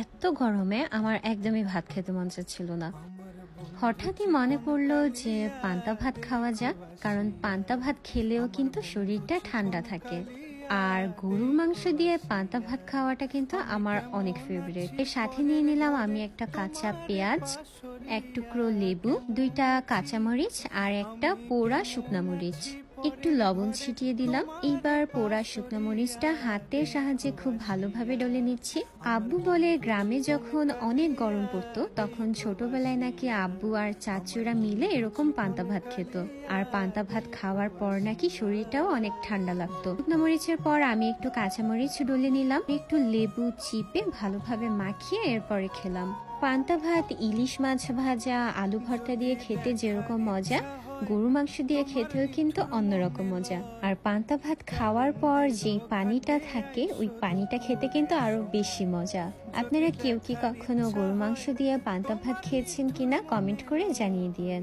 এত গরমে আমার একদমই ভাত খেতে মন চাচ্ছিল না। হঠাৎই মনে পড়ল যে পান্তা ভাত খাওয়া যাক, কারণ পান্তা ভাত খেলেও কিন্তু শরীরটা ঠান্ডা থাকে। আর গরুর মাংস দিয়ে পান্তা ভাত খাওয়াটা কিন্তু আমার অনেক ফেভারিট এর সাথে নিয়ে নিলাম আমি একটা কাঁচা পেঁয়াজ, এক টুকরো লেবু, দুইটা কাঁচামরিচ আর একটা পোড়া শুকনা মরিচ। একটু লবণ ছিটিয়ে দিলাম। এইবার পোড়া শুকনো মরিচটা হাতের সাহায্যে খুব ভালোভাবে ডলে নিচ্ছি। আব্বু বলে গ্রামে যখন অনেক গরম পড়তো, তখন ছোটবেলায় নাকি আব্বু আর চাচুরা মিলে এরকম পান্তা ভাত খেত। আর পান্তা ভাত খাওয়ার পর নাকি শরীরটাও অনেক ঠান্ডা লাগতো। শুকনো মরিচের পর আমি একটু কাঁচামরিচ ডলে নিলাম। একটু লেবু, চিপে ভালোভাবে মাখিয়ে এরপরে খেলাম। পান্তা ভাত, ইলিশ মাছ ভাজা, আলু ভর্তা দিয়ে খেতে যেরকম মজা, গরু মাংস দিয়ে খেতেও কিন্তু অন্যরকম মজা। আর পান্তা ভাত খাওয়ার পর যে পানিটা থাকে, ওই পানিটা খেতে কিন্তু আরও বেশি মজা। আপনারা কেউ কি কখনো গরু মাংস দিয়ে পান্তা ভাত খেয়েছেন কিনা কমেন্ট করে জানিয়ে দিয়েন।